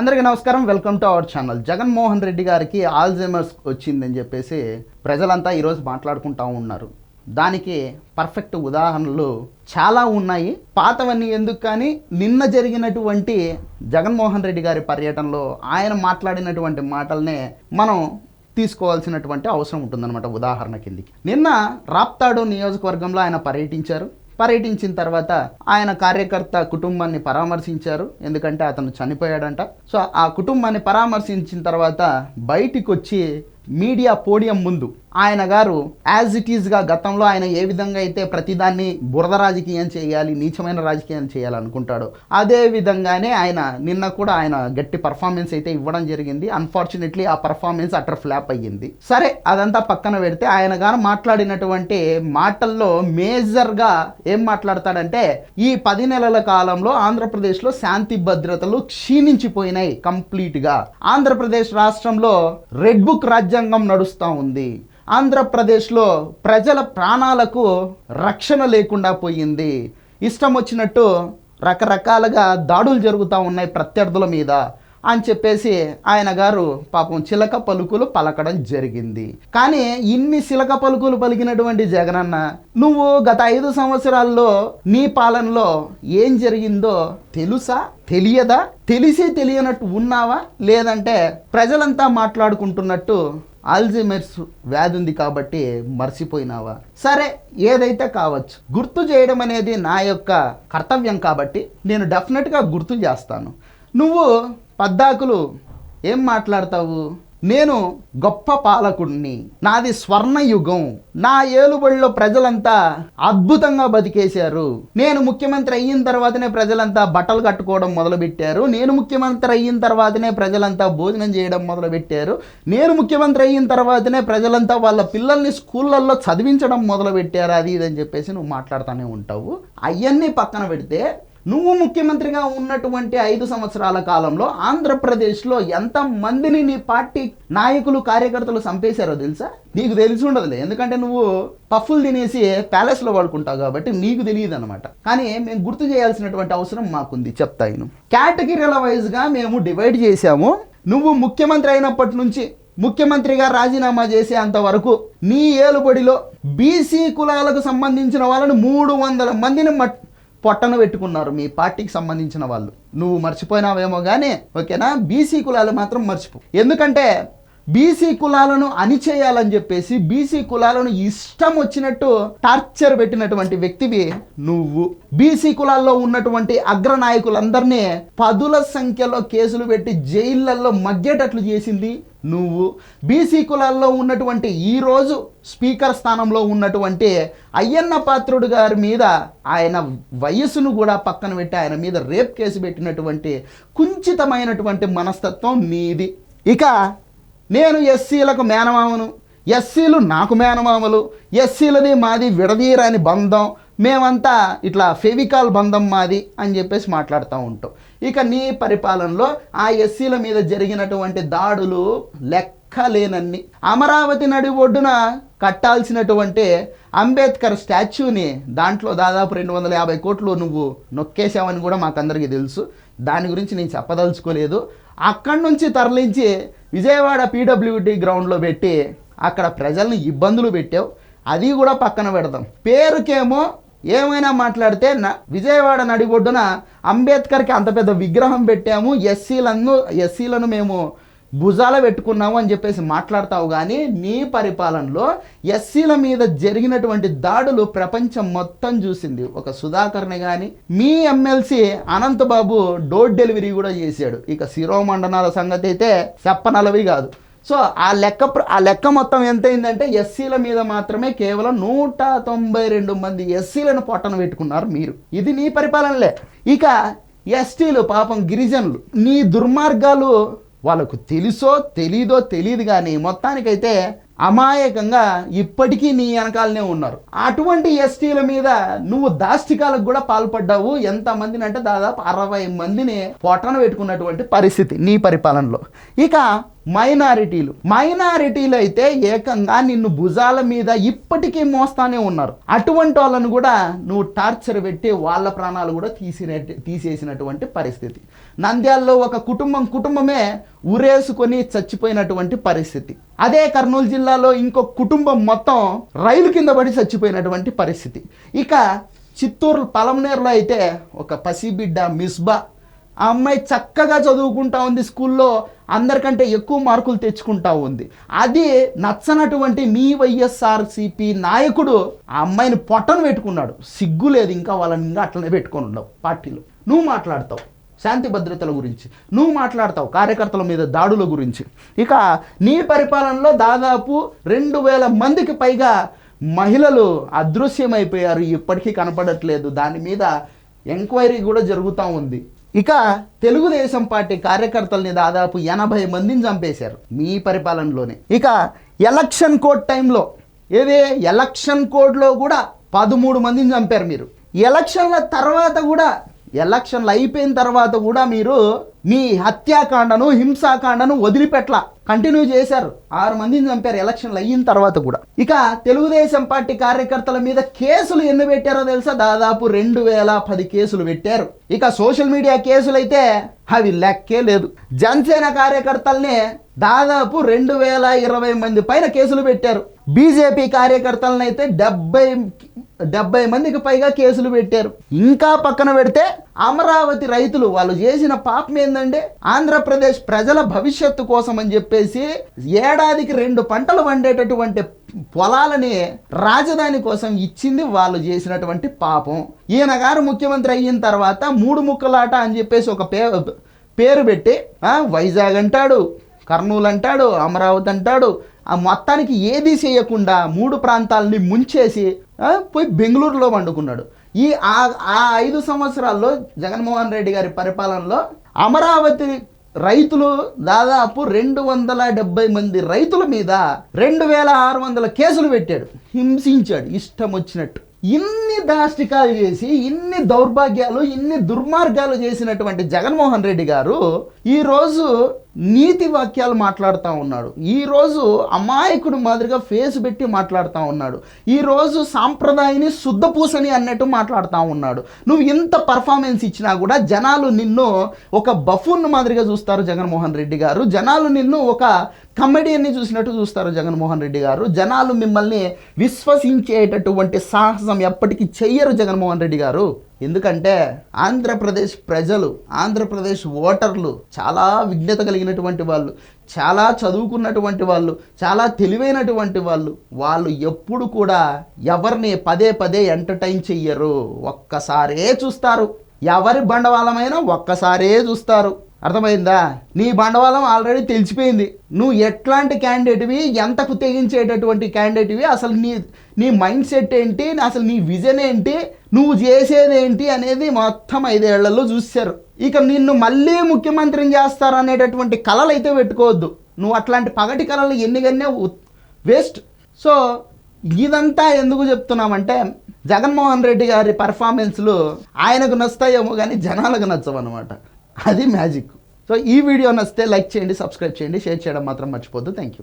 అందరికీ నమస్కారం. Welcome to our channel. Jaganmohan Reddy గారికి ఆల్జైమర్స్ వచ్చిందని చెప్పేసి ప్రజలంతా ఈరోజు మాట్లాడుకుంటా ఉన్నారు. దానికి పర్ఫెక్ట్ ఉదాహరణలు చాలా ఉన్నాయి. పాతవన్నీ ఎందుకు కానీ నిన్న జరిగినటువంటి జగన్మోహన్ రెడ్డి గారి పర్యటనలో ఆయన మాట్లాడినటువంటి మాటలనే మనం తీసుకోవాల్సినటువంటి అవసరం ఉంటుందన్నమాట ఉదాహరణ కిందికి. నిన్న రాప్తాడు నియోజకవర్గంలో ఆయన పర్యటించారు. పర్యటించిన తర్వాత ఆయన కార్యకర్త కుటుంబాన్ని పరామర్శించారు. ఎందుకంటే అతను చనిపోయాడంట. సో ఆ కుటుంబాన్ని పరామర్శించిన తర్వాత బయటికి వచ్చి మీడియా పోడియం ముందు ఆయన గారు యాజ్ ఇట్ ఈస్గా గతంలో ఆయన ఏ విధంగా అయితే ప్రతిదాన్ని బురద రాజకీయం చేయాలి నీచమైన రాజకీయం చేయాలనుకుంటాడో అదే విధంగానే ఆయన నిన్న కూడా ఆయన గట్టి పర్ఫార్మెన్స్ అయితే ఇవ్వడం జరిగింది. అన్ఫార్చునేట్లీ ఆ పర్ఫార్మెన్స్ అటర్ ఫ్లాప్ అయ్యింది. సరే అదంతా పక్కన పెడితే ఆయన గారు మాట్లాడినటువంటి మాటల్లో మేజర్గా ఏం మాట్లాడతాడంటే ఈ పది నెలల కాలంలో ఆంధ్రప్రదేశ్లో శాంతి భద్రతలు క్షీణించిపోయినాయి కంప్లీట్గా. ఆంధ్రప్రదేశ్ రాష్ట్రంలో రెడ్ బుక్ రాజ్యాంగం నడుస్తూ ఉంది. ఆంధ్రప్రదేశ్లో ప్రజల ప్రాణాలకు రక్షణ లేకుండా పోయింది. ఇష్టం వచ్చినట్టు రకరకాలుగా దాడులు జరుగుతూ ఉన్నాయి ప్రత్యర్థుల మీద అని చెప్పేసి ఆయన గారు పాపం చిలక పలుకులు పలకడం జరిగింది. కానీ ఇన్ని చిలక పలుకులు పలికినటువంటి జగనన్న నువ్వు గత ఐదు సంవత్సరాల్లో నీ పాలనలో ఏం జరిగిందో తెలుసా? తెలియదా? తెలిసి తెలియనట్టు ఉన్నావా? లేదంటే ప్రజలంతా మాట్లాడుకుంటున్నట్టు ఆల్జీమర్స్ వ్యాధి ఉంది కాబట్టి మర్చిపోయినావా? సరే ఏదైతే కావచ్చు. గుర్తు చేయడం అనేది నా యొక్క కర్తవ్యం కాబట్టి నేను డెఫినెట్గా గుర్తు చేస్తాను. నువ్వు పద్దాకులు ఏం మాట్లాడతావు? నేను గొప్ప పాలకుడిని నాది స్వర్ణయుగం. నా ఏలుబడిలో ప్రజలంతా అద్భుతంగా బతికేశారు. నేను ముఖ్యమంత్రి అయిన తర్వాతనే ప్రజలంతా బట్టలు కట్టుకోవడం మొదలుపెట్టారు. నేను ముఖ్యమంత్రి అయిన తర్వాతనే ప్రజలంతా భోజనం చేయడం మొదలుపెట్టారు. నేను ముఖ్యమంత్రి అయిన తర్వాతనే ప్రజలంతా వాళ్ళ పిల్లల్ని స్కూళ్ళల్లో చదివించడం మొదలుపెట్టారు. అది ఇది అని చెప్పేసి నువ్వు మాట్లాడుతూనే ఉంటావు. అవన్నీ పక్కన పెడితే నువ్వు ముఖ్యమంత్రిగా ఉన్నటువంటి ఐదు సంవత్సరాల కాలంలో ఆంధ్రప్రదేశ్లో ఎంత మందిని నీ పార్టీ నాయకులు కార్యకర్తలు చంపేశారో తెలుసా? నీకు తెలిసి ఉండదులే. ఎందుకంటే నువ్వు పఫ్ఫులు తినేసి ప్యాలెస్లో పడుకుంటావు కాబట్టి నీకు తెలియదు అనమాట కానీ మేము గుర్తు చేయాల్సినటువంటి అవసరం మాకుంది. చెప్తాను కేటగిరీల వైజ్గా మేము డివైడ్ చేశాము. నువ్వు ముఖ్యమంత్రి అయినప్పటి నుంచి ముఖ్యమంత్రిగా రాజీనామా చేసేంత వరకు నీ ఏలుబడిలో బీసీ కులాలకు సంబంధించిన వాళ్ళని మూడు వందల మందిని పొట్టన పెట్టుకున్నారు మీ పార్టీకి సంబంధించిన వాళ్ళు. నువ్వు మర్చిపోయినావేమో కానీ ఓకేనా? బీసీ కులాలు మాత్రం మర్చిపో. ఎందుకంటే బీసీ కులాలను అనిచేయాలని చెప్పేసి బీసీ కులాలను ఇష్టం వచ్చినట్టు టార్చర్ పెట్టినటువంటి వ్యక్తివి నువ్వు. బీసీ కులాల్లో ఉన్నటువంటి అగ్ర నాయకులందరినీ పదుల సంఖ్యలో కేసులు పెట్టి జైళ్ళల్లో మగ్గేటట్లు చేసింది నువ్వు. బీసీ కులాల్లో ఉన్నటువంటి ఈరోజు స్పీకర్ స్థానంలో ఉన్నటువంటి అయ్యన్న పాత్రుడు గారి మీద ఆయన వయస్సును కూడా పక్కన పెట్టి ఆయన మీద రేప్ కేసు పెట్టినటువంటి కుంచితమైనటువంటి మనస్తత్వం నీది. ఇక నేను ఎస్సీలకు మేనమామను ఎస్సీలు నాకు మేనమామలు ఎస్సీలది మాది విడదీరాని బంధం మేమంతా ఇట్లా ఫెవికాల్ బంధం మాది అని చెప్పేసి మాట్లాడుతూ ఉంటాం. ఇక నీ పరిపాలనలో ఆ ఎస్సీల మీద జరిగినటువంటి దాడులు లెక్కలేనన్ని. అమరావతి నడి ఒడ్డున కట్టాల్సినటువంటి అంబేద్కర్ స్టాచ్యూని దాంట్లో దాదాపు రెండు వందల యాభై కోట్లు నువ్వు నొక్కేసావని కూడా మాకందరికీ తెలుసు. దాని గురించి నేను చెప్పదలుచుకోలేదు. అక్కడి నుంచి తరలించి విజయవాడ పీడబ్ల్యూడి గ్రౌండ్లో పెట్టి అక్కడ ప్రజల్ని ఇబ్బందులు పెట్టావు. అది కూడా పక్కన పెడదాం. పేరుకేమో ఏమైనా మాట్లాడితే విజయవాడ నడిబొడ్డున అంబేద్కర్కి అంత పెద్ద విగ్రహం పెట్టాము. ఎస్సీలను ఎస్సీలను మేము భుజాల పెట్టుకున్నాము అని చెప్పేసి మాట్లాడతావు కానీ నీ పరిపాలనలో ఎస్సీల మీద జరిగినటువంటి దాడులు ప్రపంచం మొత్తం చూసింది. ఒక సుధాకర్ని కానీ మీ ఎమ్మెల్సీ అనంతబాబు డోర్ డెలివరీ కూడా చేశాడు. ఇక శిరోమండనాల సంగతి అయితే చెప్పనలవి కాదు. సో ఆ లెక్క ఆ లెక్క మొత్తం ఎంత అయిందంటే ఎస్సీల మీద మాత్రమే కేవలం నూట తొంభై రెండు మంది ఎస్సీలను పొట్టన పెట్టుకున్నారు మీరు. ఇది నీ పరిపాలనలే. ఇక ఎస్టీలు పాపం గిరిజనులు నీ దుర్మార్గాలు వాళ్ళకు తెలుసో తెలీదో తెలియదు కానీ మొత్తానికైతే అమాయకంగా ఇప్పటికీ నీ వెనకాలనే ఉన్నారు. అటువంటి ఎస్టీల మీద నువ్వు దాష్టికాలకు కూడా పాల్పడ్డావు. ఎంతమందిని అంటే దాదాపు అరవై మందిని పొట్టన పెట్టుకున్నటువంటి పరిస్థితి నీ పరిపాలనలో. ఇక మైనారిటీలు. మైనారిటీలు అయితే ఏకంగా నిన్ను భుజాల మీద ఇప్పటికీ మోస్తానే ఉన్నారు. అటువంటి వాళ్ళను కూడా నువ్వు టార్చర్ పెట్టి వాళ్ళ ప్రాణాలు కూడా తీసిన తీసేసినటువంటి పరిస్థితి. నంద్యాలలో ఒక కుటుంబం కుటుంబమే ఉరేసుకొని చచ్చిపోయినటువంటి పరిస్థితి. అదే కర్నూలు జిల్లాలో ఇంకో కుటుంబం మొత్తం రైలు కింద పడి చచ్చిపోయినటువంటి పరిస్థితి. ఇక చిత్తూరు పలమనేరులో అయితే ఒక పసిబిడ్డ మిస్బా ఆ అమ్మాయి చక్కగా చదువుకుంటా ఉంది స్కూల్లో అందరికంటే ఎక్కువ మార్కులు తెచ్చుకుంటా ఉంది. అది నచ్చనటువంటి మీ వైఎస్ఆర్సిపి నాయకుడు ఆ అమ్మాయిని పొట్టను పెట్టుకున్నాడు. సిగ్గు లేదు ఇంకా వాళ్ళని ఇంకా అట్లనే పెట్టుకొని ఉండవు పార్టీలో. నువ్వు మాట్లాడతావు శాంతి భద్రతల గురించి. నువ్వు మాట్లాడతావు కార్యకర్తల మీద దాడుల గురించి. ఇక నీ పరిపాలనలో దాదాపు రెండు వేల మందికి పైగా మహిళలు అదృశ్యమైపోయారు. ఇప్పటికీ కనపడట్లేదు. దాని మీద ఎంక్వైరీ కూడా జరుగుతూ ఉంది. ఇక తెలుగుదేశం పార్టీ కార్యకర్తల్ని దాదాపు ఎనభై మందిని చంపేశారు మీ పరిపాలనలోనే. ఇక ఎలక్షన్ కోడ్ టైంలో ఏది ఎలక్షన్ కోడ్లో కూడా పదమూడు మందిని చంపారు మీరు. ఎలక్షన్ల తర్వాత కూడా ఎలక్షన్లు అయిపోయిన తర్వాత కూడా మీరు మీ హత్యాకాండను హింసాకాండను వదిలిపెట్ల. కంటిన్యూ చేశారు. ఆరు మందిని చంపారు ఎలక్షన్లు అయిన తర్వాత కూడా. ఇక తెలుగుదేశం పార్టీ కార్యకర్తల మీద కేసులు ఎన్ని పెట్టారో తెలుసా? దాదాపు రెండు వేల పది కేసులు పెట్టారు. ఇక సోషల్ మీడియా కేసులు అయితే అవి లెక్కే లేదు. జనసేన కార్యకర్తల్ని దాదాపు రెండు వేల ఇరవై మంది పైన కేసులు పెట్టారు. బీజేపీ కార్యకర్తలను అయితే డెబ్బై డెబ్బై మందికి పైగా కేసులు పెట్టారు. ఇంకా పక్కన పెడితే అమరావతి రైతులు వాళ్ళు చేసిన పాపం ఏంటంటే ఆంధ్రప్రదేశ్ ప్రజల భవిష్యత్తు కోసం అని చెప్పేసి ఏడాదికి రెండు పంటలు వండేటటువంటి పొలాలని రాజధాని కోసం ఇచ్చింది వాళ్ళు చేసినటువంటి పాపం. ఈయన గారు ముఖ్యమంత్రి అయిన తర్వాత మూడు ముక్కలాట అని చెప్పేసి ఒక పే పేరు పెట్టి వైజాగ్ అంటాడు కర్నూలు అంటాడు అమరావతి అంటాడు ఆ మొత్తానికి ఏది చేయకుండా మూడు ప్రాంతాలని ముంచేసి పోయి బెంగళూరులో వండుకున్నాడు ఈ ఆ ఆ ఐదు సంవత్సరాల్లో జగన్మోహన్ రెడ్డి గారి పరిపాలనలో అమరావతి రైతులు దాదాపు రెండు వందల డెబ్బై మంది రైతుల మీద రెండు వేల ఆరు వందల కేసులు పెట్టాడు. హింసించాడు ఇష్టం వచ్చినట్టు. ఇన్ని దాష్టికాలు చేసి ఇన్ని దౌర్భాగ్యాలు ఇన్ని దుర్మార్గాలు చేసినటువంటి జగన్మోహన్ రెడ్డి గారు ఈరోజు నీతి వాక్యాలు మాట్లాడుతూ ఉన్నాడు. ఈరోజు అమాయకుడు మాదిరిగా ఫేస్ పెట్టి మాట్లాడుతూ ఉన్నాడు. ఈరోజు సాంప్రదాయని శుద్ధపూసని అన్నట్టు మాట్లాడుతూ ఉన్నాడు. నువ్వు ఇంత పర్ఫార్మెన్స్ ఇచ్చినా కూడా జనాలు నిన్ను ఒక బఫూన్ మాదిరిగా చూస్తారు జగన్మోహన్ రెడ్డి గారు. జనాలు నిన్ను ఒక కమెడియన్ని చూసినట్టు చూస్తారు జగన్మోహన్ రెడ్డి గారు. జనాలు మిమ్మల్ని విశ్వసించేటటువంటి సాహసం ఎప్పటికీ చెయ్యరు జగన్మోహన్ రెడ్డి గారు. ఎందుకంటే ఆంధ్రప్రదేశ్ ప్రజలు ఆంధ్రప్రదేశ్ ఓటర్లు చాలా విజ్ఞత కలిగినటువంటి వాళ్ళు చాలా చదువుకున్నటువంటి వాళ్ళు చాలా తెలివైనటువంటి వాళ్ళు. వాళ్ళు ఎప్పుడు కూడా ఎవరిని పదే పదే ఎంటర్టైన్ చెయ్యరు. ఒక్కసారే చూస్తారు. ఎవరి బండవాళమైనా ఒక్కసారే చూస్తారు. అర్థమైందా? నీ బండవాళం ఆల్రెడీ తెలిసిపోయింది. నువ్వు ఎట్లాంటి క్యాండిడేట్వి ఎంతకు తెగించేటటువంటి క్యాండిడేట్వి అసలు నీ నీ మైండ్ సెట్ ఏంటి అసలు నీ విజన్ ఏంటి నువ్వు చేసేది ఏంటి అనేది మొత్తం ఐదేళ్ళలో చూశారు. ఇక నిన్ను మళ్ళీ ముఖ్యమంత్రిని చేస్తారు అనేటటువంటి కళలు అయితే పెట్టుకోవద్దు. నువ్వు అట్లాంటి పగటి కళలు ఎన్నికన్నా వేస్ట్ సో ఇదంతా ఎందుకు చెప్తున్నామంటే జగన్మోహన్ రెడ్డి గారి పర్ఫార్మెన్స్లు ఆయనకు నచ్చుతాయేమో కానీ జనాలకు నచ్చవు అనమాట అది మ్యాజిక్. సో ఈ వీడియో నచ్చితే లైక్ చేయండి సబ్స్క్రైబ్ చేయండి షేర్ చేయడం మాత్రం మర్చిపోద్దు థ్యాంక్ యూ